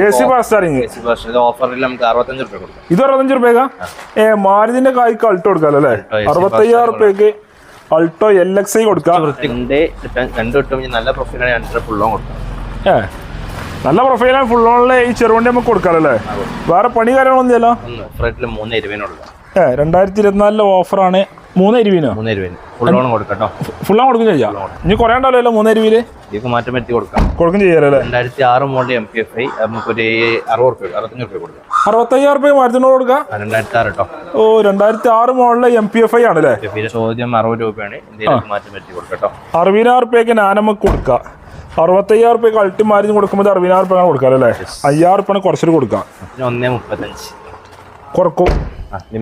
A C power steering ഇത് ഓഫറിൽ നമുക്ക് അറുപത്തഞ്ച് രൂപ കൊടുക്കാം. ഇത് അറുപത്തഞ്ച് റുപ്യക്കാ? ഏ മാരുതിന്റെ കായ്ക്ക് അൾട്ടോ കൊടുക്കാം അല്ലേ? അറുപത്തയ്യായിരം റുപ്യക്ക് അൾട്ടോ എൽ എക്സ് ഐ കൊടുക്കാം. രണ്ട് കിട്ടും നല്ല പ്രൊഫൈലാണ് രണ്ടര ഓൺ കൊടുക്കാം. ഏ നല്ല പ്രൊഫൈലാണ് ഫുൾ ഓണിൽ ഈ ചെറുവണ്ടി നമുക്ക് കൊടുക്കാം അല്ലേ? വേറെ പണി കാര്യങ്ങളൊന്നും ഒന്ന് ഫ്രണ്ടിൽ മൂന്ന് ഏ രണ്ടായിരത്തി ഇരുപത്തിനാലിലെ ഓഫറാണ് മൂന്ന് ഇരുപതിനോ മൂന്ന് ഇരുപതിന് ഫുൾ ഓൺ കൊടുക്കാം കൊടുക്കും ചെയ്യാം ഇനി കുറേ ഉണ്ടാവില്ലല്ലോ മൂന്ന് ഇരുപതിൽ ഇതിക്ക് മാറ്റം പറ്റി കൊടുക്കാം. കൊടുക്കും ചെയ്യാലോ അല്ലേ? രണ്ടായിരത്തി ആറ് model M P F I നമുക്കൊരു അറുപത് റുപ്യ അറുപത്തഞ്ച് റുപ്യ കൊടുക്കാം. അറുപത്തയ്യായിരം റുപ്യ മാരുതിനോട് കൊടുക്കാം? ആ, രണ്ടായിരത്തി ആറ് കേട്ടോ ഓ രണ്ടായിരത്തി ആറ് മോഡലിലെ എം പി എഫ് ഐ ആണല്ലേ പിന്നെ ചോദ്യം അറുപത് രൂപയാണ്. ഇന്ത്യയിലേക്ക് മാറ്റം പറ്റി കൊടുക്കാം കേട്ടോ അറുപതിനായിരം റുപ്യക്ക് ഞാൻ നമുക്ക് കൊടുക്കാം. അറുപത്തയ്യായിരം റുപ്യക്ക് അൾട്ടി മാരുതി കൊടുക്കുമ്പോൾ അറുപതിനായിരം റുപ്യ കൊടുക്കാം അല്ലേ? അയ്യായിരം റുപ്യാണ് കുറച്ചിട്ട് കൊടുക്കാം. ഒന്നേ മുപ്പത്തഞ്ച്. കുറക്കും.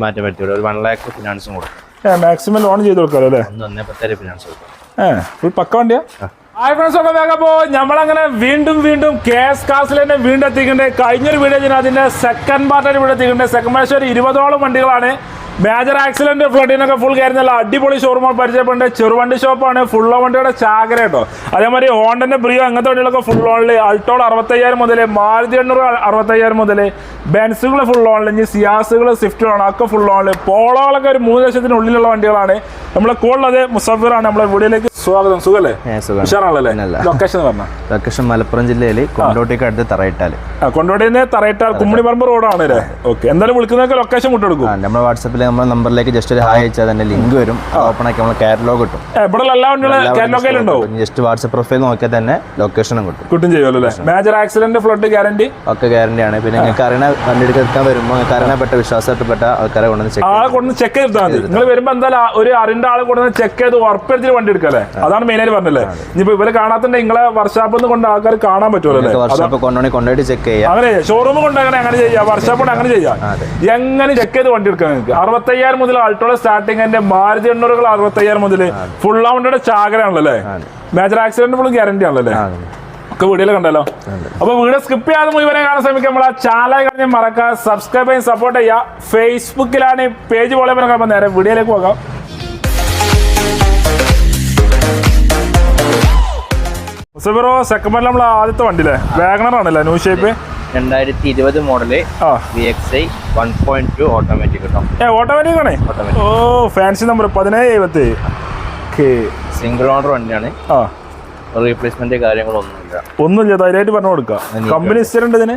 മാറ്റം ഒരു വൺ ലാക്ക് ഫിനാൻസും കൊടുക്കാം. മാക്സിമം ലോൺ ചെയ്ത് കൊടുക്കാം അല്ലേ? ഒന്ന് ഒന്നേ പത്തേരെ ഫിനാൻസ് കൊടുക്കാം. ഏ ഫുൾ പക്ക വണ്ടിയാ? ഹായ് ഫ്രണ്ട്സ് ഒക്കെ വേഗം പോ നമ്മളങ്ങനെ വീണ്ടും വീണ്ടും കെ എസ് തന്നെ വീണ്ടും എത്തിക്കണ്ടേ കഴിഞ്ഞൊരു വീഡിയോ ഞാൻ അതിന്റെ സെക്കൻഡ് പാർട്ടായിട്ട് ഇവിടെ എത്തിക്കണ്ടേ സെക്കൻഡ് പാർട്ട് ഒരു ഇരുപതോളം വണ്ടികളാണ്. മേജർ ആക്സിഡന്റ് ഫ്ലഡിനൊക്കെ ഫുൾ കയറുന്നില്ല നല്ല അടിപൊളി ഷോറൂമാണ് പരിചയപ്പെടുന്നത്. ചെറുവണ്ടി ഷോപ്പാണ് ഫുള്ള വണ്ടിയുടെ ചാകര കേട്ടോ. അതേമാതിരി ഹോണ്ടന്റെ ബ്രിയോ അങ്ങനത്തെ വണ്ടികളൊക്കെ ഫുൾ ഓണിൽ അൾട്ടോൾ അറുപത്തയ്യായിരം മുതൽ മാരുതി എണ്ണൂറ് അറുപത്തയ്യായിരം മുതൽ ബെൻസുകൾ ഫുൾ ഓണിൽ ഇനി സിയാസുകൾ സ്വിഫ്റ്റുകളാണ് ഒക്കെ ഫുൾ ഓണിൽ പോളോകളൊക്കെ ഒരു മൂന്ന് ലക്ഷത്തിനുള്ളിലുള്ള വണ്ടികളാണ്. നമ്മളെ കൂടുതലത് മുസഫിറാണ്. നമ്മളെ വീഡിയോയിലേക്ക് സ്വാഗതം സുഖല്ലേ? ഉഷാറാണല്ലേ? ലൊക്കേഷൻ പറഞ്ഞ? ലൊക്കേഷൻ മലപ്പുറം ജില്ലയിൽ കൊണ്ടോട്ടിക്ക് അടുത്ത് തറയിട്ടാൽ കൊണ്ടോട്ടിന്റെ തറയിട്ടാൽ കുമ്മിണിപ്പറമ്പ് റോഡാണ് അല്ലേ? ഓക്കെ എന്തായാലും വിളിക്കുന്നതൊക്കെ ലൊക്കേഷൻ കൊടുക്കും നമ്മുടെ വാട്സാപ്പിൽ നമ്മുടെ നമ്പറിലേക്ക് ജസ്റ്റ് ഒരു ഹായ് അയച്ചാൽ തന്നെ ലിങ്ക് വരും. ഓപ്പൺ ആക്കി നമ്മൾ കാറ്റലോഗ് കിട്ടും. ഇവിടെ കാറ്റലോഗിലുണ്ടോ ജസ്റ്റ് വാട്സപ്പ് പ്രൊഫൈൽ നോക്കിയാൽ തന്നെ ലൊക്കേഷനും കിട്ടും. കിട്ടും ചെയ്യുമല്ലോ മേജർ ആക്സിഡന്റ് ഫ്ലഡ് ഗ്യാരണ്ടി ഒക്കെ ഗ്യാരണ്ടി ആണ്. പിന്നെ നിങ്ങൾക്ക് അറിയണ വണ്ടി എടുക്കാൻ വരുമ്പോൾ നിങ്ങൾക്ക് അറിയപ്പെട്ട വിശ്വാസപ്പെട്ട ആൾക്കാരെ കൊണ്ടുവന്ന് ചെക്ക് കൊണ്ടുവന്ന് ചെക്ക് ചെയ്താൽ നിങ്ങൾ വരുമ്പോൾ എന്തായാലും ഒരു അറിന്റെ ആളെ കൊണ്ടുവന്ന് ചെക്ക് ചെയ്ത് ഉറപ്പെടുത്തിട്ട് വണ്ടി എടുക്കല്ലേ അതാണ് മെയിൻ ആയിട്ട് പറഞ്ഞല്ലേ ഇനിയിപ്പോ ഇവരെ കാണാത്തന്നെ നിങ്ങളെ വർഷാപ്പ് നിന്ന് കൊണ്ട് ആൾക്കാർ കാണാൻ പറ്റുമല്ലോ വർഷോപ്പ് കൊണ്ടുപോയി ചെക്ക് ചെയ്യാം. അങ്ങനെ ഷോറൂം കൊണ്ട് അങ്ങനെ അങ്ങനെ ചെയ്യാം. വർഷാപ്പ് കൊണ്ട് അങ്ങനെ ചെയ്യാം. എങ്ങനെ ചെക്ക് ചെയ്ത് വണ്ടി എടുക്കാം നിങ്ങൾക്ക്? അറുപത്തയ്യായിരം മുതൽ അൾട്ടോടെ സ്റ്റാർട്ടിങ്ങിന്റെ മാരുതി എണ്ണൂറുകൾ അറുപത്തയ്യായിരം മുതൽ ഫുൾ വണ്ടിയുടെ ചാകരയാണല്ലേ മേജർ ആക്സിഡന്റ് ഫുൾ ഗ്യാരണ്ടി ആണല്ലേ ഒക്കെ വീഡിയോയിൽ കണ്ടല്ലോ? അപ്പൊ വീഡിയോ സ്കിപ്പ് ചെയ്യാതെ മുഴുവനെ കാണാൻ നമ്മൾ ആ ചാനൽ കഴിഞ്ഞ് മറക്കുക സബ്സ്ക്രൈബ് ചെയ്യാൻ സപ്പോർട്ട് ചെയ്യുക. ഫേസ്ബുക്കിലാണ് ഈ പേജ് പോലെ കാണുമ്പോൾ നേരെ വീഡിയോയിലേക്ക് പോകാം. മുസഫിറോ സെക്കൻഡ് നമ്മൾ ആദ്യത്തെ വണ്ടിയില്ലേ വാഗണർ ആണല്ലേ? ന്യൂ ഷേപ്പ് രണ്ടായിരത്തി ഇരുപത് model V X I one point two automatic ഏ ഓട്ടോമാറ്റിക് ആണേ. ഓ ഫാൻസി നമ്പർ പതിനേഴ് എഴുപത്തി. സിംഗിൾ ഓണർ വണ്ടിയാണ്. ആ. റീപ്ലേസ്മെന്റ് കാര്യങ്ങളൊന്നുമില്ല. ഒന്നുമില്ല ധൈര്യമായിട്ട് പറഞ്ഞു കൊടുക്കാം. കമ്പനി ഇസ്റ്ററുണ്ട് ഇതിന്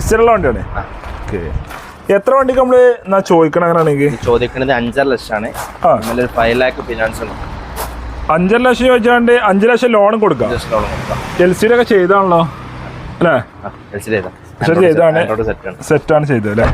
ഇസ്റ്ററുള്ള വണ്ടിയാണ്. ഓക്കെ. എത്ര വണ്ടിക്ക് നമ്മൾ ഞാൻ ചോദിക്കണം അങ്ങനെയാണെങ്കിൽ? ചോദിക്കണത് അഞ്ചര ലക്ഷമാണ്. ഫൈവ് ലാക്ക് ഫിനാൻസ് ഉണ്ട്. അഞ്ചര ലക്ഷം ചോദിച്ചാണ്ട് അഞ്ച് ലക്ഷം ലോണും കൊടുക്കാം? ജസ്റ്റ് ലോൺ കൊടുക്കാം. എൽ ചെയ്താണല്ലോ? അല്ലേ? ചെയ്താണ്. സെറ്റ് ആണ്. സെറ്റാണ് ചെയ്തത് അല്ലേ?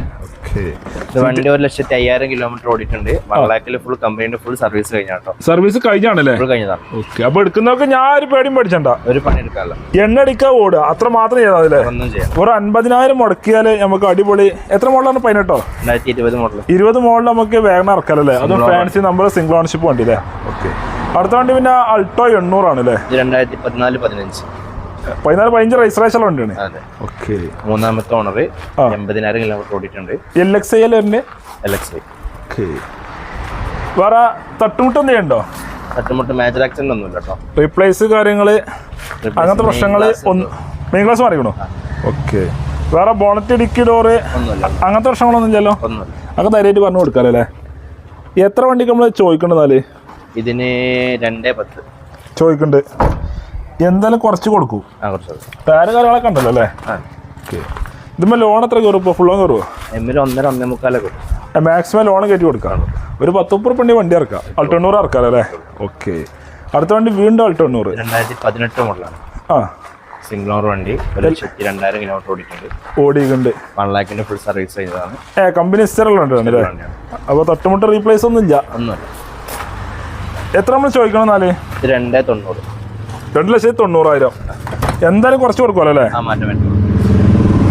വണ്ടി ഒരു ലക്ഷത്തി അയ്യായിരം കിലോമീറ്റർ ഓടിയിട്ടുണ്ട്. വൺ ലാക്കിൽ ഫുൾ കമ്പനിയുടെ ഫുൾ സർവീസ് കഴിഞ്ഞാട്ടോ സർവീസ് കഴിഞ്ഞാണല്ലേ? ഫുൾ കഴിഞ്ഞതാണ് ഓക്കെ അപ്പൊ എടുക്കുന്നവർക്ക് ഞാൻ ഒരു പേടിയും പഠിച്ചണ്ട ഒരു പണി എടുക്കാമല്ലോ എണ്ണ അടിക്കാൻ ഓടുക അത്ര മാത്രം ചെയ്താൽ അതില്ലേ ഒന്നും ചെയ്യാം. ഒരു അൻപതിനായിരം മുടക്കിയാൽ നമുക്ക് അടിപൊളി. എത്ര മോഡലാണ് പതിനെട്ടോ? രണ്ടായിരത്തി ഇരുപത് മോഡൽ ഇരുപത് മോഡൽ നമുക്ക് വേഗം ഇറക്കാലല്ലേ? അതും ഫാൻസി നമ്പർ സിംഗിൾ ഓണർഷിപ്പ് വണ്ടി അല്ലേ? ഓക്കെ അടുത്ത വണ്ടി പിന്നെ അൾട്ടോ എണ്ണൂറാണ് അല്ലേ രണ്ടായിരത്തി പതിനാല് പതിനഞ്ച്. പതിനാല് പതിനഞ്ച് രജിസ്ട്രേഷൻ വണ്ടിയാണ്. ഓക്കെ മൂന്നാമത്തെ ഓണർ. എൺപതിനായിരം കിലോമീറ്റർ ഓടിയിട്ടുണ്ട്. എൽ എക്സ് ഐ എൽ വരുന്നത് എൽ എക്സ് ഐ ഓക്കെ വേറെ തട്ടുമുട്ടൊന്നും ചെയ്യണ്ടോ തട്ടുമുട്ട് മേജർ ആക്സിഡന്റ് ഒന്നും കേട്ടോ. റീപ്ലേസ് കാര്യങ്ങൾ അങ്ങനത്തെ പ്രശ്നങ്ങൾ ഒന്ന് മെയിൻ ക്ലാസ് മാറിക്കണോ? ഓക്കെ വേറെ ബോണറ്റ് ഡിക്കി ഡോറ് അങ്ങനത്തെ പ്രശ്നങ്ങളൊന്നും ഇല്ലല്ലോ? അതൊക്കെ ധൈര്യമായിട്ട് പറഞ്ഞു കൊടുക്കാമല്ലോ അല്ലേ? എത്ര വണ്ടിക്ക് നമ്മൾ ചോദിക്കണ്ടെന്നാൽ ഇതിന് രണ്ടേ പത്ത്. ചോദിക്കണ്ട്. എന്തായാലും കുറച്ച് കൊടുക്കൂ. ആ കുറച്ച് പേര് കാര്യങ്ങളൊക്കെ ഉണ്ടല്ലോ അല്ലേ? ഇതുമ്പോൾ ലോൺ എത്ര കയറും ഇപ്പോൾ ലോൺ കയറുമോ എമ്മിൽ ഒന്നര ഒന്നേ മുക്കാലൊക്കെ കിട്ടും മാക്സിമം ലോൺ കയറ്റി കൊടുക്കാം. ഒരു പത്ത് മുപ്പത് പണ്ടി വണ്ടി ഇറക്കാം. അൾട്ടണ്ണൂറ് ഇറക്കാം അല്ലേ? ഓക്കെ. അടുത്ത വണ്ടി വീണ്ടും അൾട്ടണ്ണൂറ് രണ്ടായിരത്തി പതിനെട്ട് മുകളിലാണ് ആ. സിംഗിൾ ഓണർ വണ്ടി ഒരു ലക്ഷത്തി രണ്ടായിരം കിലോമീറ്റർ ഓടിയിട്ടുണ്ട്. ഓടിയിട്ടുണ്ട്. വൺ ലാക്കിന്റെ ഫുൾ സർവീസ് ചെയ്തതാണ്. ഏ കമ്പനി ഇസ്റ്ററുള്ള അപ്പോൾ തട്ടുമുട്ട റീപ്ലേസ് ഒന്നും ഇല്ല ഒന്നുമില്ല. എത്ര നമ്മൾ ചോദിക്കണം എന്നാൽ? രണ്ടേ തൊണ്ണൂറ്. രണ്ട് ലക്ഷത്തി തൊണ്ണൂറായിരം. എന്തായാലും കുറച്ച് കൊടുക്കുമല്ലോ അല്ലേ? ആ മാറ്റം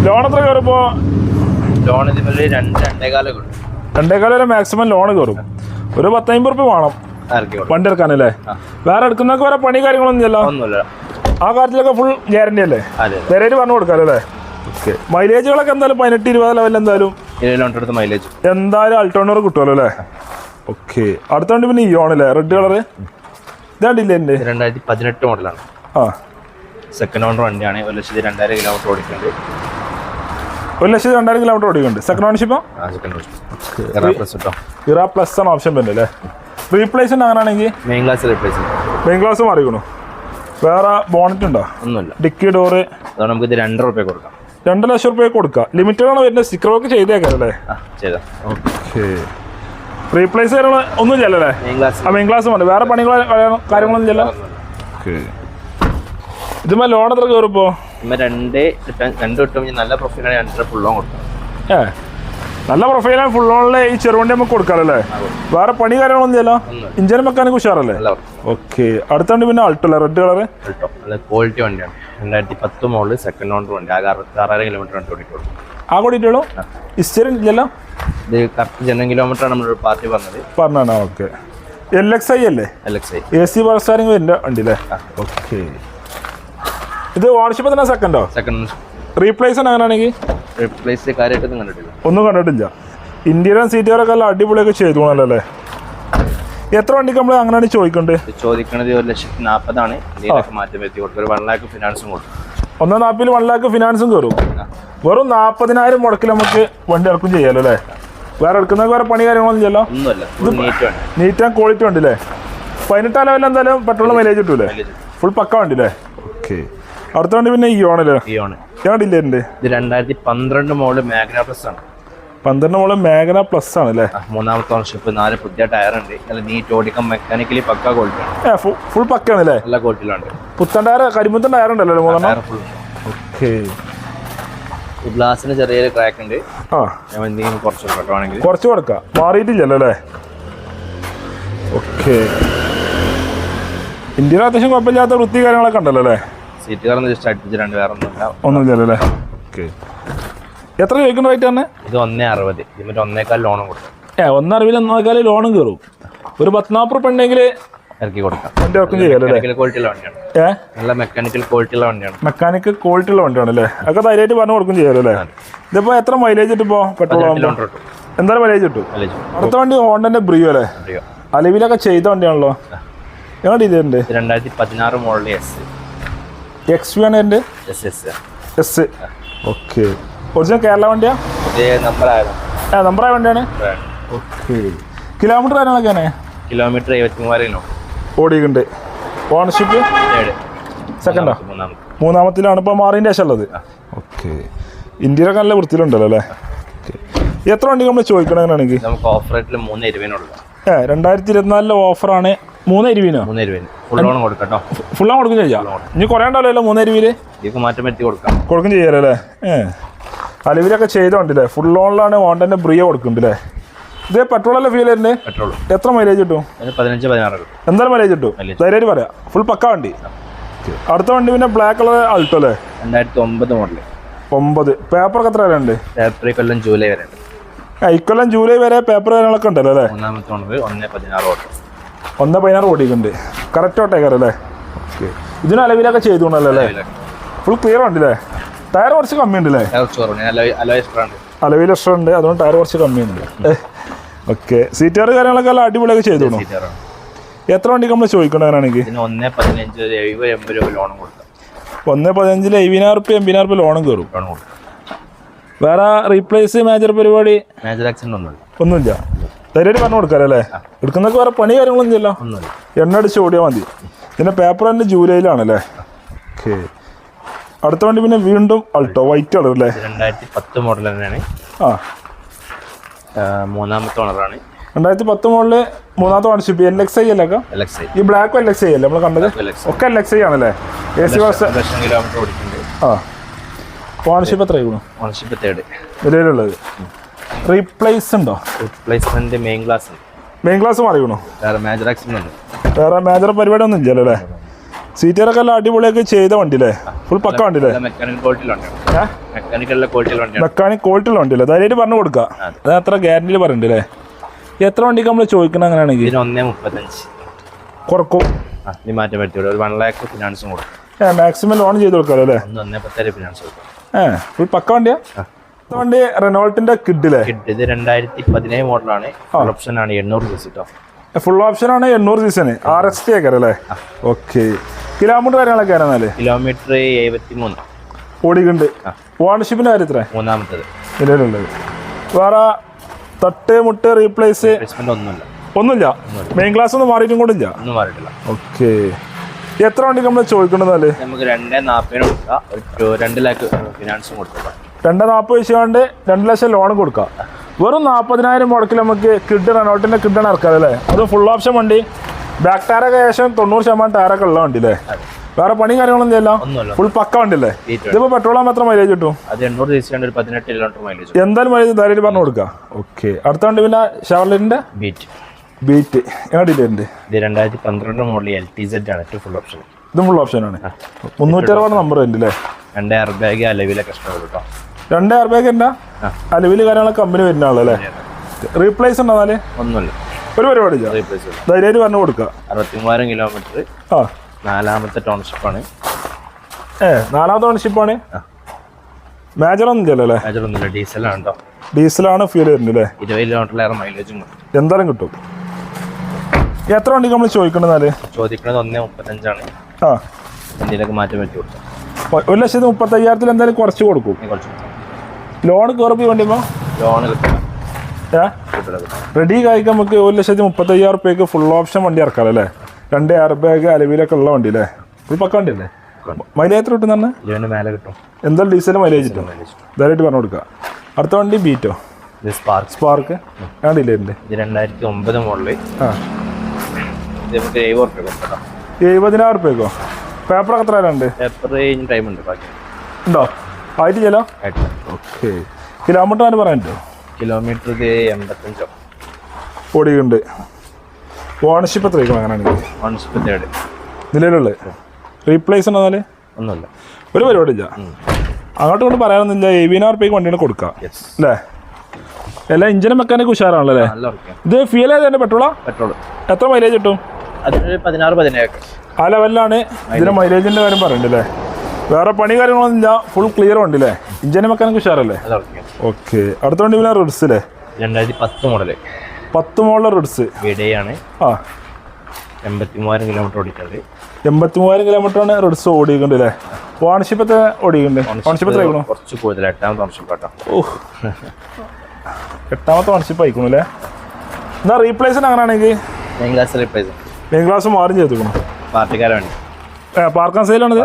ലോൺ എത്ര കയറിപ്പോ ലോൺ രണ്ട് രണ്ടേകാലം വരെ മാക്സിമം ലോൺ കയറും. ഒരു പത്തമ്പത് റുപ്യ വേണം. ഇറക്കി വണ്ടി എടുക്കാനല്ലേ വേറെ എടുക്കുന്നൊക്കെ വേറെ പണി കാര്യങ്ങളൊന്നും ഇല്ലല്ലോ? ഒന്നുമില്ല. ആ കാര്യത്തിലൊക്കെ ഫുൾ ഗ്യാരണ്ടി അല്ലേ? അതെ. നേരേറ്റ് പറഞ്ഞു കൊടുക്കാമല്ലോ അല്ലേ? ഓക്കെ. മൈലേജുകളൊക്കെ എന്തായാലും പതിനെട്ട് ഇരുപത് ലെവലിൽ എന്തായാലും ഇരുപത് കിലോമീറ്റർ എടുത്ത് മൈലേജ് എന്തായാലും അൾട്ടോണർ കിട്ടുമല്ലോ അല്ലേ? ഓക്കെ. അടുത്ത വണ്ടി പിന്നെ ഈ ഓണല്ലേ റെഡ് കളറ് ഇതാണ്ടില്ലേ എന്റെ രണ്ടായിരത്തി പതിനെട്ട് മോഡലാണ് ആ. സെക്കൻഡ് ഓണർ വണ്ടിയാണ്. ഒരു ലക്ഷത്തി രണ്ടായിരം കിലോമീറ്റർ ഓടിക്കുന്നുണ്ട്. ഒരു ലക്ഷത്തി രണ്ടായിരം കിലോമീറ്റർ ഓടിക്കുന്നുണ്ട്. സെക്കൻഡ് ഓണർഷിപ്പോ ഇറ പ്ലസ് ആണ് ഓപ്ഷൻ വരുന്നത് അല്ലേ? റീപ്ലേസ്മെന്റ് അങ്ങനെയാണെങ്കിൽ main glass replace main glass മാറിക്കണു? വേറെ ബോണറ്റ് ഉണ്ടോ? ഒന്നുമില്ല. ഡിക്കി ഡോറ് അതുകൊണ്ട് നമുക്ക് ഇത് രണ്ടര റുപ്യ കൊടുക്കാം. രണ്ട് ലക്ഷം റുപ്യ കൊടുക്കാം. ലിമിറ്റഡ് ആണ് വരുന്നത്. സ്റ്റിക്കർ വർക്ക് ചെയ്തേക്കാം അല്ലേ? ചെയ്താ. ഓക്കെ. റീപ്ലേസ് കാര്യങ്ങൾ ഒന്നും ചെല്ലല്ലേ മെയിൻ ക്ലാസ് ആ മെയിൻ ക്ലാസ് മതി. വേറെ പണികളോ കാര്യങ്ങളൊന്നും ചെല്ലാം ഇതുമ്പോ ഇതുമ്മേ ലോൺ എത്ര കയറിപ്പോ രണ്ട് രണ്ട് കിട്ടും നല്ല പ്രൊഫൈലാണ് രണ്ടര ഫുൾ ലോൺ കൊടുക്കാം. ഏ നല്ല പ്രൊഫൈലാണ് ഫുൾ ലോണിൽ ഈ ചെറുവണ്ടി നമുക്ക് കൊടുക്കാറല്ലേ വേറെ പണി കാര്യങ്ങളൊന്നും ചെല്ലോ ഇഞ്ചിൻ മെക്കാനിക് ഉഷാറല്ലേ? ഓക്കെ അടുത്ത അടുത്തണ്ട് പിന്നെ അൾട്ടോ റെഡ് കളർ ക്വാളിറ്റി വണ്ടിയാണ്. രണ്ടായിരത്തി പത്ത് മോളിൽ സെക്കൻഡ് ഓണർ വണ്ടി. ആകെ അറുപത്തി ആറായിരം കിലോമീറ്റർ വണ്ടി ഓടിക്കുള്ളൂ ആ. കൂടിയിട്ടുള്ളൂ ഹിസ്റ്ററി ഇല്ലല്ലോ ഇത് കറക്റ്റ് ജനം കിലോമീറ്റർ ആണ് നമ്മുടെ പാർട്ടി പറഞ്ഞത്. പറഞ്ഞാ ഓക്കെ. എൽ എക്സ് ഐ അല്ലേ? L X I A C power steering വരുന്ന വണ്ടി ഓക്കെ. ഇത് ഓണർഷിപ്പ് തന്നെ സെക്കൻഡോ സെക്കൻഡ് റീപ്ലേസ് അങ്ങനെയാണെങ്കിൽ? റീപ്ലേസ് കാര്യമായിട്ടൊന്നും കണ്ടിട്ടില്ല. ഒന്നും കണ്ടിട്ടില്ല. ഇന്ത്യയിലും സീറ്റുകാരൊക്കെ എല്ലാം അടിപൊളിയൊക്കെ ചെയ്തു എത്ര വണ്ടിക്ക് നമ്മൾ അങ്ങനെയാണ് ചോദിക്കുന്നുണ്ട് ഇത് ചോദിക്കണത് ഒരു ലക്ഷത്തി നാൽപ്പതാണ്. മാറ്റം വരുത്തി കൊടുക്കും. ഒരു വൺ ലാക്ക് ഫിനാൻസും കൊടുക്കും. ഒന്നാം നാപ്പിൽ വൺ ലാക്ക് ഫിനാൻസും കയറും വെറും നാൽപ്പതിനായിരം മുടക്കിൽ നമുക്ക് വണ്ടി ഇറക്കും ചെയ്യാലോ അല്ലേ? വേറെ എടുക്കുന്ന വേറെ പണി കാര്യങ്ങളൊന്നും ചെയ്യല്ലോ ഫുൾ നീറ്റ് ആൻഡ് ക്വാളിറ്റി ഉണ്ടല്ലേ പതിനെട്ടാം ലെവലിൽ എന്തായാലും പെട്രോൾ മൈലേജ് കിട്ടൂലേ? ഫുൾ പക്ക വണ്ടി അല്ലേ? ഓക്കെ അടുത്ത വണ്ടി പിന്നെ ഈ ഓണല്ലേ ഈ ആണ് ഇത് രണ്ടായിരത്തി പന്ത്രണ്ട് മോളിൽ മാഗ്ന പ്ലസ് ആണ്. പന്ത്രണ്ട് മോൾ മേഘന പ്ലസ് ആണ് അല്ലേ? മൂന്നാമത്തെ ഓണർഷിപ്പ് നാല് പുതിയ ടയർ ഉണ്ട്. നല്ല നീറ്റ് ഓടിക്കാൻ മെക്കാനിക്കലി പക്ക ക്വാളിറ്റി ഫുൾ പക്കാണ് അല്ലേ? നല്ല ക്വാളിറ്റിയിലുണ്ട് പുത്തൻ ടയർ കരിമുത്തൻ ടയർ ഉണ്ടല്ലോ അല്ലേ മൂന്നെണ്ണം? ഓക്കെ ഈ ഗ്ലാസ്സിന് ചെറിയൊരു ക്രാക്ക് ഉണ്ട്. ആ. എന്തെങ്കിലും കുറച്ച് കൊടുക്കുകയാണെങ്കിൽ കുറച്ച് കൊടുക്കാം. മാറിയിട്ടില്ലല്ലോ അല്ലേ? ഓക്കെ ഇന്ത്യയിൽ അത്യാവശ്യം കുഴപ്പമില്ലാത്ത വൃത്തി കാര്യങ്ങളൊക്കെ ഉണ്ടല്ലോ അല്ലേ? സീറ്റ് കാരണം ജസ്റ്റ് അടുപ്പിച്ചിട്ടുണ്ട് വേറെ ഒന്നുമില്ല ഒന്നുമില്ലല്ലോ അല്ലേ? ഓക്കെ എത്ര ചോദിക്കുന്ന റേറ്റ് തന്നെ ഇത് ഒന്നേ അറുപത്. ഇതിന്റെ ഒന്നേക്കാൾ ലോണും കൊടുക്കും. ഏ ഒന്നറിവിൽ ഒന്നേക്കാൾ ലോണും കയറും. ഒരു പത്ത് നാൽപ്പത് ഉണ്ടെങ്കിൽ ഇറക്കി കൊടുക്കാം. വണ്ടി മെക്കാനിക്കൽ ചെയ്യാലോ ഉള്ള വണ്ടിയാണ്. നല്ല മെക്കാനിക്കൽ ക്വാളിറ്റി ഉള്ള വണ്ടിയാണ്. അല്ലേ? അതൊക്കെ ധൈര്യമായിട്ട് പറഞ്ഞു കൊടുക്കും ചെയ്യാലോ അല്ലേ? ഇതിപ്പോൾ എത്ര മൈലേജ് ഇട്ടിപ്പോ പെട്രോൾ എന്തായാലും മൈലേജ് കിട്ടും അല്ലേ അടുത്ത വണ്ടി ഹോണ്ടന്റെ ബ്രിയോ അല്ലേ? അലവിലൊക്കെ ചെയ്ത വണ്ടിയാണല്ലോ. ഇതുണ്ട് ഇത് രണ്ടായിരത്തി പതിനാറ് മോഡൽ എസ് എക്സ് വി ആണ് എന്റെ S S S okay original Kerala വണ്ടിയാ? നമ്പറായ വണ്ടിയാണ്? ഓക്കെ കിലോമീറ്റർ കാര്യങ്ങളൊക്കെയാണ് കിലോമീറ്റർ എഴുപത്തി മൂവായിരം ഓടിയിട്ടുണ്ട്. ഓണർഷിപ്പ് സെക്കൻഡോ മൂന്നാമത്തെ മൂന്നാമത്തിലാണ് ഇപ്പോൾ മാറിന്റെ ശേഷം ഉള്ളത്. ഓക്കെ ഇന്ത്യയിലൊക്കെ നല്ല വൃത്തിയിലുണ്ടല്ലോ അല്ലേ? ഓക്കെ എത്ര വണ്ടി നമ്മൾ ചോദിക്കണമെന്നാണെങ്കിൽ നമുക്ക് ഓഫ് റേറ്റിൽ മൂന്ന് ഇരുപതിന് കൊടുക്കാം. ഏ രണ്ടായിരത്തി ഇരുപത്തിനാലിലെ ഓഫറാണ് മൂന്ന് ഇരുപതിനോ? മൂന്ന് ഇരുപതിന്. ഫുൾ ലോൺ കൊടുക്കാം കേട്ടോ ഫുള്ളാ കൊടുക്കും ചെയ്യാം. ഇനി കുറേ ഉണ്ടാവില്ലല്ലോ മൂന്ന് ഇരുപതിൽ ഇതിക്ക് മാറ്റം വരുത്തി കൊടുക്കാം. കൊടുക്കും ചെയ്യാലോ അല്ലേ? ഏ. അലവിലൊക്കെ ചെയ്തോണ്ടല്ലേ ഫുൾ ലോണിലാണ് ഹോണ്ടന്റെ ബ്രിയ കൊടുക്കുന്നുണ്ട് അല്ലേ ഇത് പെട്രോളല്ലേ ഫീൽ തന്നെ പെട്രോൾ എത്ര മൈലേജ് കിട്ടും? പതിനഞ്ച് പതിനാറ് എന്തായാലും മൈലേജ് കിട്ടും? ധൈര്യം ധൈര്യമായിട്ട് പറയാം. ഫുൾ പക്ക വണ്ടി. അടുത്ത വണ്ടി പിന്നെ ബ്ലാക്ക് കളർ അൾട്ടോ അല്ലേ? രണ്ടായിരത്തി ഒമ്പത്. മോഡൽ ഒമ്പത് പേപ്പറൊക്കെ എത്ര വരെ ഉണ്ട് ഏപ്രിൽ കൊല്ലം ജൂലൈ വരെ ഇക്കൊല്ലം ജൂലൈ വരെ പേപ്പർ കാര്യങ്ങളൊക്കെ ഉണ്ടല്ലോ അല്ലേ? ഒന്ന് പതിനാറ് ഓട്ടോ. ഒന്ന് പതിനാറ് ഓടിക്കുന്നുണ്ട് കറക്റ്റ് ഓട്ടേക്കാരം അല്ലേ? ഇതിന് അലവിലൊക്കെ ചെയ്തുകൊണ്ടല്ലോ അല്ലേ? ഫുൾ ക്ലിയർ ഉണ്ടല്ലേ ടയർ കുറച്ച് കമ്മിയുണ്ടല്ലേ അലവിൽ ഇഷ്ടമുണ്ട് ഉണ്ട്. അതുകൊണ്ട് ടയർ കുറച്ച് കമ്മിയുണ്ട്. ഓക്കെ. സീറ്റാറ് കാര്യങ്ങളൊക്കെ എല്ലാം അടിപൊളിയൊക്കെ ചെയ്തു എത്ര വണ്ടി നമ്മൾ ചോദിക്കണം അങ്ങനെയാണെങ്കിൽ ഒന്നേ പതിനഞ്ച് എഴുപത് എൺപത് രൂപ ലോണും കൊടുക്കാം. ഒന്നേ പതിനഞ്ചിൽ എഴുപതിനായിരം റുപ്യ എൺപതിനായിരം റുപ്യ ലോണും കയറും ലോൺ കൊടുക്കാം. വേറെ റീപ്ലേസ് മേജർ പരിപാടി? മേജർ ആക്സിഡന്റ് ഒന്നുമില്ല. ഒന്നുമില്ല. ധൈര്യമായിട്ട് പറഞ്ഞു കൊടുക്കാമല്ലോ അല്ലേ? എടുക്കുന്നൊക്കെ വേറെ പണി കാര്യങ്ങളൊന്നും ഇല്ല ഒന്നുമില്ല. എണ്ണ അടിച്ച് ഓടിയാൽ മതി. ഇതിന്റെ പേപ്പർ തന്നെ ജൂലൈയിലാണല്ലേ ഓക്കെ. അടുത്ത വണ്ടി പിന്നെ വീണ്ടും അൾട്ടോ വൈറ്റ് കളർ അല്ലേ? രണ്ടായിരത്തി പത്ത് മോഡൽ തന്നെയാണ്. ആ, മൂന്നാമത്തെ ഓണറാണ് രണ്ടായിരത്തി പത്ത് മുകളിൽ മൂന്നാമത്തെ ഓണർഷിപ്പ് എൽ എക്സ് ഐ അല്ലേ എൽ എക്സ് ഐ ഈ ബ്ലാക്ക് എൽ എക്സ് ഐ അല്ലേ നമ്മൾ കണ്ടത്? ഒക്കെ എൽ എക്സ് ഐ ആണല്ലേ? എ സി ബസ് ലക്ഷം കിലോമീറ്റർ ഓടിക്കുന്നുണ്ട് ആ. ഓണർഷിപ്പ് എത്ര ഓണർഷിപ്പ് തേർഡ് നിലവിലുള്ളത്. റീപ്ലേസ് ഉണ്ടോ replacement main glass main glass മാറിയണോ വേറെ മേജർ ആക്സിഡന്റ് വേറെ മേജർ പരിപാടി ഒന്നും ഇല്ലല്ലോ അല്ലേ? സീറ്ററൊക്കെ എല്ലാം അടിപൊളിയൊക്കെ ചെയ്ത വണ്ടി അല്ലേ ഫുൾ പക്ക വണ്ടി അല്ലേ മെക്കാനിക്കൽ ക്വാളിറ്റിയിലുള്ള വണ്ടിയാണ് ഏഹ് മെക്കാനിക്കലിലെ ക്വാളിറ്റിയിലുള്ള വണ്ടിയാണ്. മെക്കാനിക് വണ്ടിയല്ലേ? ധൈര്യമായിട്ട് പറഞ്ഞു കൊടുക്കുക അത്. അത്ര ഗ്യാരണ്ടിയിൽ പറഞ്ഞിട്ടില്ലേ എത്ര വണ്ടിക്ക് നമ്മൾ ചോദിക്കണം അങ്ങനെയാണെങ്കിൽ ഇതിന് ഒന്നേ മുപ്പത്തഞ്ച്. കുറക്കും? മാറ്റം ഒരു വൺ ലാക്ക് ഫിനാൻസും കൊടുക്കും. മാക്സിമം ലോൺ ചെയ്ത് കൊടുക്കാമല്ലോ അല്ലേ? ഒന്നേ പത്തേര് ഫിനാൻസ് കൊടുക്കും. ഏഹ് ഫുൾ പക്ക വണ്ടിയാ? വണ്ടി റെനോൾട്ടിന്റെ കിഡിലെ കിഡ് ഇത് രണ്ടായിരത്തി പതിനേഴ് മോഡലാണ് ഓപ്ഷൻ ആണ് എണ്ണൂറ് ഫുൾ ഓപ്ഷൻ ആണ് എണ്ണൂറ് സീസണ് ആർ എക്സ് ടി അല്ലേ? ഓക്കെ കിലോമീറ്റർ കാര്യങ്ങളൊക്കെ ആയിരുന്നാൽ കിലോമീറ്റർ എഴുപത്തി മൂന്ന് ഓടിക്കുന്നുണ്ട് ഓണർഷിപ്പിന്റെ കാര്യത്തിലെ മൂന്നാമത്തത്. നിലവിലുള്ളത്. വേറെ തട്ട് മുട്ട് റീപ്ലേസ്? ഒന്നുമില്ല. ഒന്നുമില്ല? മെയിൻ ക്ലാസ് ഒന്നും മാറിയിട്ടും കൂടില്ല ഒന്നും മാറിയിട്ടില്ല. ഓക്കെ. എത്ര വണ്ടി നമ്മൾ ചോദിക്കണമെന്നാൽ നമുക്ക് രണ്ടേ നാൽപ്പതിന് കൊടുക്കാം. രണ്ട് ലാക്ക് ഫിനാൻസും കൊടുക്കാം. രണ്ട് നാൽപ്പത് വെച്ചുകൊണ്ട് രണ്ട് ലക്ഷം ലോൺ കൊടുക്കാം. വെറും നാൽപ്പതിനായിരം മുടക്കിൽ നമുക്ക് കിഡ് റെനോട്ടിന്റെ കിഡാണ് ഇറക്കാം അല്ലേ? അത് ഫുൾ ഓപ്ഷൻ വണ്ടി. ബാക്ക് ടയറൊക്കെ ഏകദേശം തൊണ്ണൂറ് ശതമാനം ടയറൊക്കെ ഉള്ള വണ്ടി അല്ലേ വേറെ പണി കാര്യങ്ങളൊന്നും ചെയ്യില്ല ഒന്നുമില്ല. ഫുൾ പക്ക വണ്ടില്ലേ ഇതിപ്പോ പെട്രോൾ മാത്രം മൈലേജ് കിട്ടും? പതിനെട്ട് കിലോമീറ്റർ മൈലേജ് എന്തായാലും മൈലേജ് ധൈര്യം പറഞ്ഞു കൊടുക്കാം. ഓക്കെ അടുത്ത വണ്ടി പിന്നെ ഷവർലിന്റെ ബീറ്റ് ബീറ്റ് എങ്ങനെ ഉണ്ട് ഇത് രണ്ടായിരത്തി പന്ത്രണ്ട് മോഡൽ എൽ ടി സെഡ് ആണ് ഏറ്റവും ഫുൾ ഓപ്ഷൻ ഇത് ഫുൾ ഓപ്ഷനാണ് മുന്നൂറ്റി അറുപത് നമ്പർ ഉണ്ട് അല്ലേ രണ്ട് എയർ ബാഗ് അലവിലെ കേട്ടോ രണ്ട് എയർ ബാഗ് എന്നാ അലവിൽ കാര്യങ്ങളൊക്കെ കമ്പനി വരുന്ന ആളല്ലേ? റീപ്ലേസ് ഉണ്ടോ എന്നാൽ? ഒന്നുമില്ല. ഒരു പരിപാടി ധൈര്യം ധൈര്യമായിട്ട് പറഞ്ഞു കൊടുക്കുക. അറുപത്തിമൂവായിരം കിലോമീറ്റർ ആ. നാലാമത്തെ ടൗൺഷിപ്പാണ് ഏ നാലാമത്തെ ടൗൺഷിപ്പാണ്. മേജർ ഒന്നും ഇല്ലല്ലോ അല്ലേ? മേജർ ഒന്നുമില്ല ഡീസലാണ് കേട്ടോ ഡീസലാണ് ഫ്യൂൽ വരുന്നത് അല്ലേ ഇരുപത് കിലോമീറ്ററിലേറെ മൈലേജും കിട്ടും എന്തായാലും കിട്ടും. എത്ര വണ്ടി നമ്മൾ ചോദിക്കണമെന്നാൽ ചോദിക്കണത് ഒന്നേ മുപ്പത്തഞ്ചാണ്. ആ. എന്തെങ്കിലുമൊക്കെ മാറ്റം പറ്റി കൊടുക്കാം. ഒരു ലക്ഷത്തി മുപ്പത്തയ്യായിരത്തിൽ എന്തായാലും കുറച്ച് കൊടുക്കും. കുറച്ച് ലോൺ കയറി കിട്ടില്ല കിട്ടില്ല റെഡി കായ്ക്ക് നമുക്ക് ഒരു ലക്ഷത്തി മുപ്പത്തി അയ്യായിരം റുപ്യക്ക് ഫുൾ ഓപ്ഷൻ വണ്ടി ഇറക്കാം അല്ലേ? രണ്ട് എയർ ബാഗ് അലവിലൊക്കെ ഉള്ള വണ്ടി അല്ലേ ഫുൾ പക്ക വണ്ടി അല്ലേ മൈലേജ് എത്ര കിട്ടും തന്നെ മേലെ കിട്ടും. എന്തായാലും ഡീസൽ മൈലേജ് കിട്ടും. ധാരായിട്ട് ധൈര്യമായിട്ട് പറഞ്ഞു കൊടുക്കുക. അടുത്ത വണ്ടി ബീറ്റോ സ്പാർക്ക് സ്പാർക്ക് കണ്ടില്ലേ രണ്ടായിരത്തി ഒമ്പത് മോഡൽ ആ. എഴുപതിനായിരം റുപ്യക്കോ പേപ്പറൊക്കെ എത്ര ഉണ്ട്? പേപ്പർ ടൈം ഉണ്ട് ആയിട്ട് ആയിട്ടില്ല ഓക്കെ കിലോമീറ്റർ ആണ് പറയാൻ പറ്റുമോ? കിലോമീറ്റർ ഇത് എൺപത്തഞ്ചോ. ഓടിയുണ്ട് ഓണർഷിപ്പ് എത്ര അങ്ങനെയാണെങ്കിൽ? ഓണർഷിപ്പ് തേർഡ് നിലവിലുള്ളത് റീപ്ലേസ് ഉണ്ടെന്നാൽ ഒന്നുമില്ല. ഒരു പരിപാടിയില്ല. അങ്ങോട്ടും കൊണ്ട് പറയാനൊന്നുമില്ല. എഴുപതിനായിരം റുപ്യക്ക് വണ്ടിയാണ് കൊടുക്കാം യെസ് അല്ലേ? എല്ലാ ഇഞ്ചിനും മെക്കാനിക് ഉഷാറാണല്ലോ അല്ലേ? ഇത് ഫീൽ ചെയ്തതിന്റെ പെട്രോളാ പെട്രോൾ എത്ര മൈലേജ് കിട്ടും? അതിന് പതിനാറ് പതിനേഴ് ആ ലെവലിലാണ് ഇതിന്റെ മൈലേജിന്റെ കാര്യം പറയണ്ടല്ലേ? വേറെ പണി കാര്യങ്ങളൊന്നും ഇല്ല. ഫുൾ ക്ലിയർ വണ്ടി അല്ലേ ഇഞ്ചിന്റെ മെക്കാനിക് ഉഷാറല്ലേ ഓക്കെ അടുത്ത വണ്ടി പിന്നെ റിഡ്സ് അല്ലേ രണ്ടായിരത്തി പത്ത് മോഡൽ പത്ത് മോഡൽ റിഡ്സ് ആണ് ആ. എൺപത്തി മൂവായിരം കിലോമീറ്റർ ഓടിക്കുന്നത് എൺപത്തി മൂവായിരം കിലോമീറ്റർ ആണ് റിഡ്സ് ഓടിയിട്ടുണ്ട് അല്ലേ ഓണർഷിപ്പ് എത്ര ഓടിയിട്ടുണ്ട് ഓണർഷിപ്പ് എത്ര ആയിക്കണോ കുറച്ച് കൂടുതൽ എട്ടാമത്തെ ഓണർഷിപ്പ് കേട്ടോ ഓഹ്. എട്ടാമത്തെ ഓണർഷിപ്പ് ആയിക്കണു അല്ലേ എന്നാ റീപ്ലേസിന് അങ്ങനെയാണെങ്കിൽ main glass replace main glass മാറി ചെയ്തിരിക്കണം പാർട്ടിക്കാരെ വേണ്ടി. പാർക്കാൻ സൈലാണിത്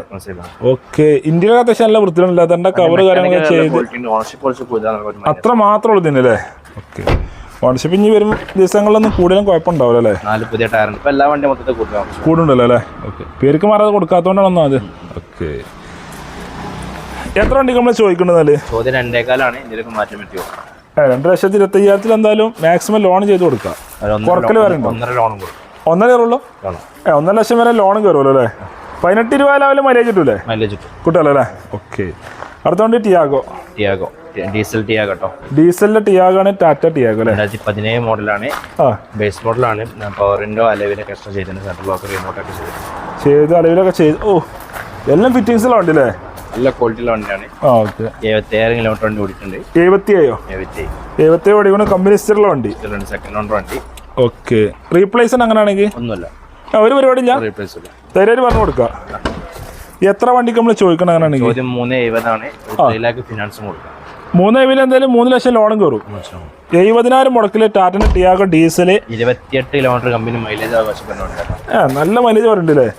ഓക്കെ. ഇന്ത്യയിലെ അത്യാവശ്യം നല്ല വൃത്തിയിലുണ്ട് അതിന്റെ കവർ കാര്യങ്ങളൊക്കെ ചെയ്ത്. അത്ര മാത്രമേ ഉള്ളൂ ഇതിനല്ലേ? ഓക്കെ. ഓണർഷിപ്പ് ഇനി വരും ദിവസങ്ങളിലൊന്നും കൂടുതലും കുഴപ്പമുണ്ടാവില്ല അല്ലേ? പുതിയ ടയറുണ്ട് ഇപ്പൊ എല്ലാ വണ്ടി മൊത്തത്തിൽ കൂടുണ്ടല്ലോ അല്ലേ? ഓക്കെ. പേർക്ക് മാറാതെ കൊടുക്കാത്തതുകൊണ്ടാണ് ഒന്നാമത് ഓക്കെ. എത്ര വണ്ടി നമ്മൾ ചോദിക്കുന്നത് ചോദ്യം രണ്ടേക്കാലാണ് ഇതിലേക്ക് മാറ്റം പറ്റുമോ രണ്ട് ലക്ഷത്തി ഇരുപത്തി അയ്യായിരത്തിൽ എന്തായാലും മാക്സിമം ലോൺ ചെയ്ത് കൊടുക്കാം. ഒന്നര കുറക്കൽ ലോൺ- വരെ ഉണ്ടോ? ഒന്നര ലോണും ഒന്നര കയറുള്ളൂ ഒന്നര ലക്ഷം വരെ ലോൺ കയറുമല്ലോ അല്ലേ? പതിനെട്ട് രൂപ ലെവലിൽ മര്യാദ കിട്ടൂലേ? മൈലേജ് കിട്ടും. കിട്ടുമല്ലോ അല്ലേ? ഓക്കെ. അടുത്തോണ്ട് ടിയാഗോ. ടിയാഗോ. ഡീസൽ ടിയാഗോ കേട്ടോ ഡീസലിന്റെ ടിയാഗോ ആണ് ടാറ്റ ടിയാഗോ അല്ലേ? രണ്ടായിരത്തി പതിനേഴ് മോഡലാണ്. ആ. ബേസ് മോഡലാണ്. പവറിന്റെ അലവിലൊക്കെ എക്സ്ട്രാ ചെയ്തിട്ടുണ്ട് സെൻട്രൽ ബ്ലോക്ക് റിമോട്ടൊക്കെ ചെയ്തു ചെയ്ത് അലവിലൊക്കെ ചെയ്ത് ഓ എല്ലാം ഫിറ്റിങ്സിലാണ് ഉണ്ട് അല്ലേ നല്ല ക്വാളിറ്റിയുള്ള വണ്ടിയാണ്. എഴുപത്തേഴ് കിലോമീറ്റർ വണ്ടി ഓടിയിട്ടുണ്ട്. എഴുപത്തി ഏഴോ എഴുപത്തി എഴുപത്തി ഏഴ് ഓടിക്കുന്ന കമ്പനി ഹിസ്റ്ററിലുള്ള വണ്ടി. സെക്കൻഡ് ഓണർ വണ്ടി. ഓക്കെ. റീപ്ലേസിന് അങ്ങനെയാണെങ്കിൽ ഒന്നുമില്ല. ഒരു പരിപാടിയില്ല? റീപ്ലേസ് ഇല്ല. ധൈര്യമായിട്ട് പറഞ്ഞു കൊടുക്ക. എത്ര വണ്ടിക്ക് നമ്മൾ ചോദിക്കണം അങ്ങനെയാണെങ്കിൽ മൂന്ന് എഴുപതാണ്. ഫിനാൻസും മൂന്ന് എവിൽ എന്തായാലും മൂന്ന് ലക്ഷം ലോണും കയറും. എഴുപതിനായിരം മുടക്കിൽ ടാറ്റന്റെ ടിയാഗോ ഡീസൽ ഇരുപത്തിയെട്ട് കിലോമീറ്റർ കമ്പനി മൈലേജ് ആ നല്ല മൈലേജ് കൊടുക്കും.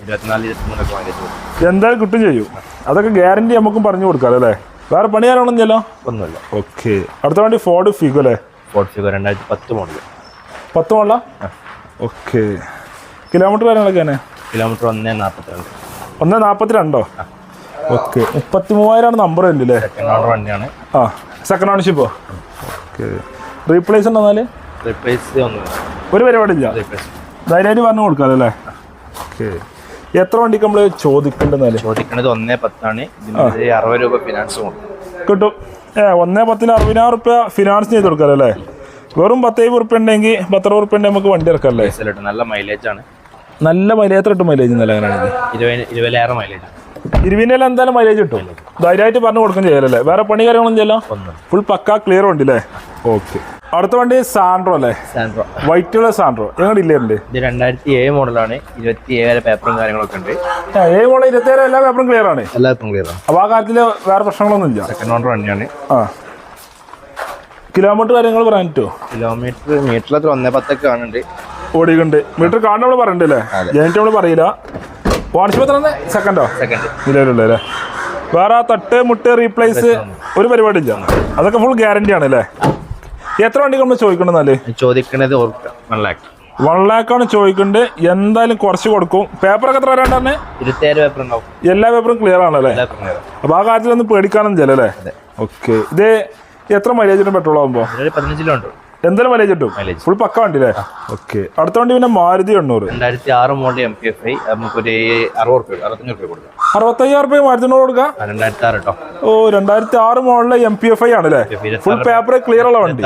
എന്തായാലും കിട്ടും ചെയ്യും. അതൊക്കെ ഗ്യാരണ്ടി നമുക്കും പറഞ്ഞു കൊടുക്കാം അല്ലേ? വേറെ പണി ചെയ്യാനൊന്നുമില്ലല്ലോ ഒന്നുമില്ല. ഓക്കെ. അടുത്ത വണ്ടി ഫോർഡ് ഫിഗോ അല്ലേ? ഫോർഡ് ഫിഗോ രണ്ടായിരത്തി പത്ത് മോഡൽ പത്ത് മോഡലാ ഓക്കെ. കിലോമീറ്റർ കാര്യങ്ങളൊക്കെ തന്നെ കിലോമീറ്റർ ഒന്നേ നാൽപ്പത്തിരണ്ട് ഒന്ന് നാൽപ്പത്തി രണ്ടോ ഓക്കെ. മുപ്പത്തി മൂവായിരമാണ് നമ്പർ ഉണ്ട് അല്ലേ സെക്കൻഡ് ഓർഡർ വണ്ടിയാണ്. ആ. സെക്കൻഡ് ഓണർഷിപ്പോ ഓക്കെ. റീപ്ലേസ് ഉണ്ടെന്നാൽ റീപ്ലേസ് ഒരു പരിപാടി ഇല്ല. ധൈര്യം ധൈര്യമായിട്ട് പറഞ്ഞു കൊടുക്കാം അല്ലേ? ഓക്കെ. എത്ര വണ്ടിക്ക് നമ്മൾ ചോദിക്കേണ്ടത് ചോദിക്കേണ്ടത് ഒന്നേ പത്താണ്. അറുപത് രൂപ ഫിനാൻസ് കിട്ടും. ഏ ഒന്നേ പത്തിന് അറുപതിനായിരം റുപ്യ ഫിനാൻസ് ചെയ്ത് കൊടുക്കാം അല്ലേ? വെറും പത്തേഴ് ഉറുപ്പ്യ ഉണ്ടെങ്കിൽ പത്തറുപത് ഉറുപ്പ്യ ഉണ്ടെങ്കിൽ നമുക്ക് വണ്ടി ഇറക്കാം അല്ലേ? നല്ല മൈലേജ് ആണ്. നല്ല മൈലേജ് എത്ര കിട്ടും മൈലേജ് ഇന്നലെ അങ്ങനെയാണെങ്കിൽ? ഇരുപത് ഇരുപതിലേറെ മൈലേജ് എന്തായാലും മൈലേജ് കിട്ടും? ധൈര്യമായിട്ട് പറഞ്ഞു കൊടുക്കും ചെയ്യാലല്ലേ വേറെ പണി കാര്യങ്ങളൊന്നും ചെയ്യല്ലോ ഫുൾ പക്ക ക്ലിയർ ഉണ്ട് അല്ലേ? ഓക്കെ അടുത്ത വണ്ടി സാൻഡ്രോ അല്ലേ? സാൻഡ്രോ കളർ സാൻഡ്രോ ഞങ്ങളുടെ ഇല്ലേ ഇത് രണ്ടായിരത്തി ഏഴ് മോഡലാണ് ഇരുപത്തി ഏഴ് പേപ്പറും കാര്യങ്ങളൊക്കെ ഉണ്ട്. ഏഴ് മോഡൽ ഇരുപത്തി ഏഴ് എല്ലാ പേപ്പറും ക്ലിയർ ആണ്. എല്ലാവർക്കും ക്ലിയർ ആണ്. അപ്പോൾ ആ കാര്യത്തിൽ വേറെ പ്രശ്നങ്ങളൊന്നും ഇല്ല. സെക്കൻഡ് ഓർഡർ വണ്ടിയാണ്. ആ. കിലോമീറ്റർ കാര്യങ്ങൾ പറയാൻ പറ്റുമോ കിലോമീറ്റർ മീറ്ററിൽ അത്ര ഒന്നേ പത്തൊക്കെ കാണുന്നുണ്ട്. ഓടിക്കുന്നുണ്ട് മീറ്റർ കാണുന്ന നമ്മൾ പറയണ്ടല്ലേ? ജനിറ്റ് നമ്മൾ പറയില്ല. വാണിജ്യ പത്രം സെക്കൻഡോ? നിലവിലുള്ള അല്ലേ? വേറെ തട്ട് മുട്ട് റീപ്ലേസ് ഒരു പരിപാടി ഇല്ല. അതൊക്കെ ഫുൾ ഗ്യാരണ്ടി ആണ് അല്ലേ? എത്ര വണ്ടി നമ്മൾ ചോദിക്കണെന്നാൽ ചോദിക്കണത് വൺ ലാക്ക് ആണ് ചോദിക്കുന്നത് എന്തായാലും കുറച്ച് കൊടുക്കും. പേപ്പറൊക്കെ എത്ര വരാണ്ടാണ് എല്ലാ പേപ്പറും ക്ലിയർ ആണല്ലേ? അപ്പൊ ആ കാര്യത്തിലൊന്നും പേടിക്കാനൊന്നും ചെല്ലേ അല്ലേ? ഓക്കെ ഇത് എത്ര മൈലേജിന് പെട്രോൾ ആകുമ്പോൾ ഒരു പതിനഞ്ചിലുണ്ട്. എന്തായാലും മൈലേജ് കിട്ടും? ഫുൾ പക്ക വണ്ടി അല്ലേ ഓക്കെ അടുത്ത വണ്ടി പിന്നെ മാരുതി എണ്ണൂറ്. രണ്ടായിരത്തി ആറ് model M P F I നമുക്കൊരു അറുപത് രൂപ അറുപത്തഞ്ച് രൂപ കൊടുക്കാം. അറുപത്തയ്യായിരം രൂപ മാരുതി എണ്ണൂറ് കൊടുക്കാം? രണ്ടായിരത്തി ആറ് കേട്ടോ ഓ രണ്ടായിരത്തി ആറ് മോഡലിലെ എം പി എഫ് ഐ ആണല്ലേ ഫുൾ പേപ്പർ ക്ലിയർ ഉള്ള വണ്ടി.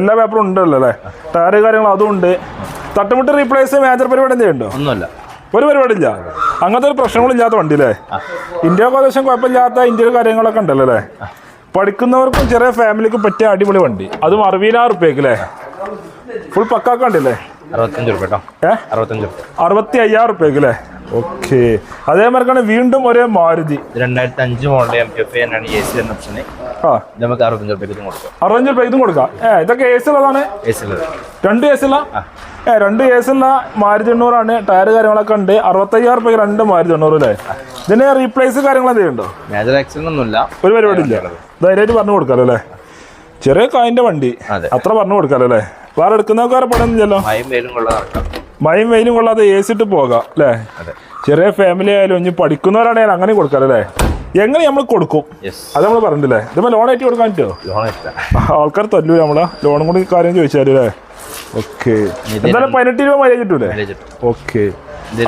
എല്ലാ പേപ്പറും ഉണ്ടല്ലോ അല്ലേ ടയർ കാര്യങ്ങൾ അതും ഉണ്ട്. തട്ടുമുട്ട് റീപ്ലേസ് മേജർ പരിപാടി ഉണ്ടോ? ഒന്നുമല്ല. ഒരു പരിപാടി ഇല്ല. അങ്ങനത്തെ ഒരു പ്രശ്നങ്ങളും ഇല്ലാത്ത വണ്ടി അല്ലേ ഇന്ത്യ പ്രദേശം കുഴപ്പമില്ലാത്ത ഇന്ത്യയിലെ കാര്യങ്ങളൊക്കെ ഉണ്ടല്ലോ അല്ലേ പഠിക്കുന്നവർക്കും ചെറിയ ഫാമിലിക്കും പറ്റിയ അടിപൊളി വണ്ടി. അതും അറുപതിനായിരം റുപ്യക്ക് അല്ലേ ഫുൾ പക്കാക്കണ്ടല്ലേ അറുപത്തഞ്ച് റുപ്യ കേട്ടോ അറുപത്തഞ്ച് അറുപത്തി അയ്യായിരം റുപ്യക്ക് അല്ലേ ഓക്കെ. അതേമാർക്കാണ് വീണ്ടും ഒരേ മാരുതി. രണ്ടായിരത്തി അഞ്ച് മോഡൽ എം പി എഫ് ആണ് എ സി എന്ന ഓപ്ഷന് നമുക്ക് അറുപത്തഞ്ച് റുപ്യക്ക് ഇതും കൊടുക്കാം. അറുപത്തഞ്ച് റുപ്യ ഇതും കൊടുക്കാം. ഏ ഇതൊക്കെ എ സി ഉള്ളതാണ് എ സി ഉള്ളത് രണ്ട് കേസുള്ള ഏ രണ്ട് കേസുള്ള മാരുതി എണ്ണൂറാണ്. ടയർ കാര്യങ്ങളൊക്കെ ഉണ്ട്. അറുപത്തയ്യായിരം റുപ്യ രണ്ട് മാരുതി എണ്ണൂറ് അല്ലേ? ഇതിന് റീപ്ലേസ് കാര്യങ്ങൾ എന്തെങ്കിലും ഉണ്ടോ? മേജർ ആക്സിഡന്റ് ഒന്നുമില്ല. ഒരു പരിപാടി ഇല്ല ധൈര്യമായിട്ട് പറഞ്ഞു കൊടുക്കാലോ അല്ലേ? ചെറിയ കായിന്റെ വണ്ടി. അത്ര പറഞ്ഞു കൊടുക്കാലോ അല്ലേ? വേറെ എടുക്കുന്നവർക്ക് പണിയൊന്നുമില്ലല്ലോ. മയും വെയിലും കൊള്ളാതെ എ സി ഇട്ട് പോകാം അല്ലേ? ചെറിയ ഫാമിലി ആയാലും ഇനി പഠിക്കുന്നവരാണെങ്കിൽ അങ്ങനെ കൊടുക്കാം അല്ലേ? എങ്ങനെ നമ്മൾ കൊടുക്കും? അത് നമ്മൾ പറഞ്ഞില്ലേ ഇതിപ്പോ ലോൺ ആയിട്ട് കൊടുക്കാൻ പറ്റുമോ ആൾക്കാർ തല്ലൂ നമ്മളെ. ലോണും കൂടി കാര്യം ചോദിച്ചാൽ അല്ലേ? ഓക്കെ എന്തായാലും പതിനെട്ട് രൂപ മൈലേജ് കിട്ടൂലേ? ഓക്കെ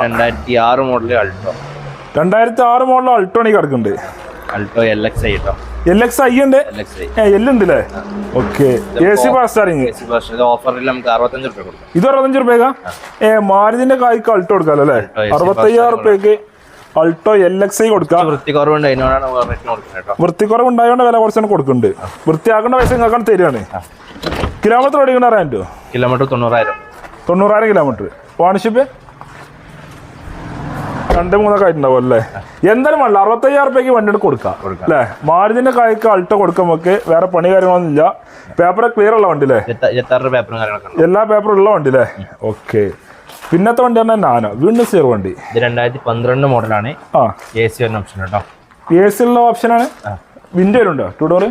രണ്ടായിരത്തി ആറ് മോഡൽ അൾട്ടോ രണ്ടായിരത്തി ആറ് മോഡൽ അൾട്ടോ ആണ് ഈ കിടക്കുന്നുണ്ട് അൾട്ടോ എൽ എക്സ് ഐ കേട്ടോ എൽ എക്സ് ഐ ഉണ്ട്? എൽ എക്സ് ഐ ഏ എൽ ഉണ്ട് അല്ലേ okay A C power steering A C bus ഇത് ഓഫറിൽ നമുക്ക് അറുപത്തഞ്ച് രൂപ കൊടുക്കാം. ഇത് അറുപത്തഞ്ച് റുപ്യക്കാ ഏ മാരുതിന്റെ കായ്ക്ക് അൾട്ടോ കൊടുക്കാലോ അല്ലേ അറുപത്തയ്യായിരം റുപ്യക്ക് അൾട്ടോ എൽ എക്സ് ഐ കൊടുക്കാം. വൃത്തിക്കുറവ് ഉണ്ടായതുകൊണ്ട് വില കുറച്ചാണ് കൊടുക്കുന്നുണ്ട്. വൃത്തിയാക്കേണ്ട പൈസ നിങ്ങൾക്കാണ് തരുവാണ്. കിലോമീറ്റർ ഓടിക്കണ അറിയാൻ പറ്റുമോ കിലോമീറ്റർ തൊണ്ണൂറായിരം. തൊണ്ണൂറായിരം കിലോമീറ്റർ ഓണർഷിപ്പ് രണ്ട് മൂന്നൊക്കെ ആയിട്ടുണ്ടാവും അല്ലേ? എന്തായാലും വേണ്ട അറുപത്തയ്യായിരം റുപ്യക്ക് വണ്ടി കൊടുക്കാം. അല്ലേ? മാരുതിന്റെ കായ്ക്ക് അൾട്ട കൊടുക്കുമ്പോൾ വേറെ പണി കാര്യങ്ങളൊന്നും ഇല്ല. പേപ്പർ ക്ലിയർ ഉള്ള വണ്ടി അല്ലേ? എല്ലാ പേപ്പറും ഉള്ള വണ്ടി അല്ലേ? ഓക്കെ. പിന്നത്തെ വണ്ടി പറഞ്ഞാൽ നാനോ വീണ്ടും സീറോ വണ്ടി. രണ്ടായിരത്തി പന്ത്രണ്ട് മോഡലാണ്. ആ. എ സി വരുന്ന ഓപ്ഷൻ കേട്ടോ. എ സി ഉള്ള ഓപ്ഷനാണ് വിൻഡോ ഉണ്ടോ ടു ഡോർ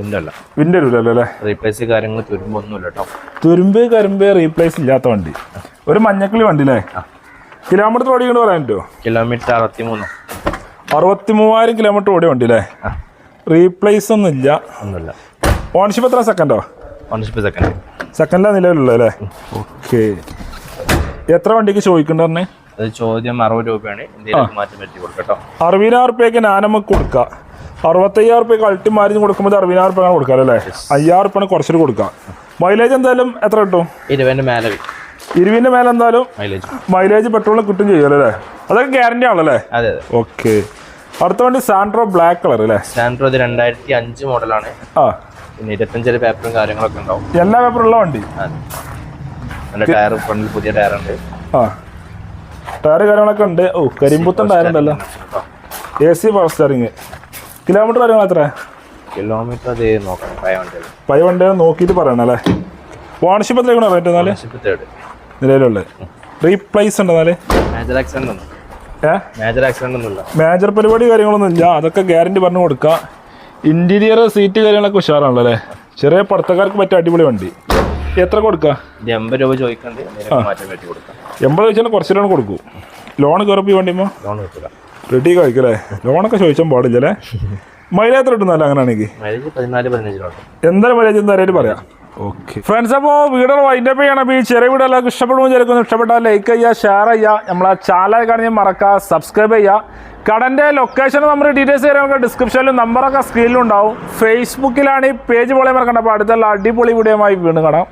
വിൻഡോ അല്ല. വിൻഡോ ഇല്ലല്ലോ അല്ലേ? റീപ്ലേസ് കാര്യങ്ങൾ തുരുമ്പോ ഒന്നുമില്ല കേട്ടോ. തുരുമ്പ് കരിമ്പ് റീപ്ലേസ് ഇല്ലാത്ത വണ്ടി. ഒരു മഞ്ഞക്കിളി വണ്ടി അല്ലേ? കിലോമീറ്റർ ഓടി കൊണ്ട് പറയാൻ പറ്റുമോ കിലോമീറ്റർ അറുപത്തി മൂന്ന് അറുപത്തി മൂവായിരം കിലോമീറ്റർ ഓടി വണ്ടി അല്ലേ റീപ്ലേസ് ഒന്നും ഇല്ല ഒന്നുമില്ല. ഓണർഷിപ്പ് എത്ര സെക്കൻഡോ ഓണർഷിപ്പ് സെക്കൻഡ് സെക്കൻഡാ നിലവിലുള്ളത് അല്ലേ? ഓക്കെ എത്ര വണ്ടിക്ക് ചോദിക്കണ്ടെന്ന് അത് ചോദ്യം അറുപത് രൂപയാണ്. മാറ്റം പറ്റി കൊടുക്കട്ടോ അറുപതിനായിരം റുപ്യക്ക് ഞാൻ നമുക്ക് കൊടുക്കാം. അറുപത്തയ്യായിരം റുപ്യക്ക് അൾട്ടി മാരിഞ്ഞ് കൊടുക്കുമ്പോൾ അറുപതിനായിരം റുപ്യാണ് കൊടുക്കാം അല്ലേ? അയ്യായിരം റുപ്യാണ് കുറച്ചൊരു കൊടുക്കാം. മൈലേജ് എന്തായാലും എത്ര കിട്ടും? ഇരുപതിന്റെ മേലെ ഇരുവിന്റെ മേലെ എന്തായാലും മൈലേജ് മൈലേജ് പെട്രോളിന് കിട്ടും ചെയ്യുമല്ലോ അല്ലേ? അതൊക്കെ ഗ്യാരണ്ടി ആണല്ലേ? അതെ ഓക്കെ അടുത്ത വണ്ടി സാൻഡ്രോ ബ്ലാക്ക് കളർ അല്ലേ? സാൻഡ്രോ ഇത് രണ്ടായിരത്തി അഞ്ച് മോഡലാണ് ആ. പിന്നെ ഇരുപത്തഞ്ചിൽ പേപ്പറും കാര്യങ്ങളൊക്കെ ഉണ്ടാവും. എല്ലാ പേപ്പറും ഉള്ള വണ്ടി? നല്ല ടയർ ഫ്രണ്ടിൽ പുതിയ ടയർ ഉണ്ട്. ആ. ടയർ കാര്യങ്ങളൊക്കെ ഉണ്ട്. ഓ കരിമ്പുത്തൻ ടയർ ഉണ്ടല്ലോ. A C power steering kilometre കാര്യങ്ങൾ എത്ര? കിലോമീറ്റർ അത് നോക്കണം പഴയ വണ്ടികൾ പൈ വണ്ടിയാണ് നോക്കിയിട്ട് പറയണല്ലേ ഓണർഷിപ്പ് എത്രയാണ്? റേറ്റ് എന്നാൽ? നിലവിലുള്ളത്. റീപ്ലേസ് ഉണ്ടെന്നാൽ മേജർ ആക്സിഡന്റ് ഒന്നും ഏ? മേജർ ആക്സിഡന്റ് ഒന്നുമില്ല മേജർ പരിപാടി കാര്യങ്ങളൊന്നും ഇല്ല. അതൊക്കെ ഗ്യാരണ്ടി പറഞ്ഞു കൊടുക്കാം ഇന്റീരിയർ സീറ്റ് കാര്യങ്ങളൊക്കെ ഉഷാറാണല്ലോ അല്ലേ? ചെറിയ പടത്തക്കാർക്ക് പറ്റിയ അടിപൊളി വണ്ടി. എത്ര കൊടുക്കുക? എൺപത് രൂപ ചോദിക്കണ്ട്. എൺപത് ചോദിച്ചാൽ കുറച്ച് ലോൺ കൊടുക്കും. ലോൺ കയറപ്പി വണ്ടിമോ ലോൺ കിട്ടില്ല റെഡി കഴിക്കല്ലേ ലോണൊക്കെ ചോദിച്ചാൽ പാടില്ലല്ലേ മൈലേജ് എത്ര കിട്ടുന്നല്ലേ അങ്ങനെയാണെങ്കിൽ? എന്തായാലും മൈലേജ് എന്തായാലും പറയാം. ഫ്രണ്ട്സ് അപ്പോൾ വീടുകൾ വൈൻഡപ്പ് ചെയ്യണം. ഈ ചെറിയ വീഡിയോ എല്ലാവർക്കും ഇഷ്ടപ്പെടുമ്പോൾ ചിലക്കൊന്ന് ഇഷ്ടപ്പെട്ടാൽ ലൈക്ക് ചെയ്യുക ഷെയർ ചെയ്യുക. നമ്മളെ ചാനൽ കാണിച്ച് മറക്കുക സബ്സ്ക്രൈബ് ചെയ്യുക. കടന്റെ ലൊക്കേഷൻ നമ്മൾ ഡീറ്റെയിൽസ് കാര്യങ്ങളൊക്കെ ഡിസ്ക്രിപ്ഷനിലും നമ്പറൊക്കെ സ്ക്രീനിലുണ്ടാവും ഫേസ്ബുക്കിലാണ് ഈ പേജ് പോലെ മറക്കണ്ട. അപ്പോൾ അടുത്തുള്ള അടിപൊളി വീഡിയോ ആയി വീണ്ടും കാണാം.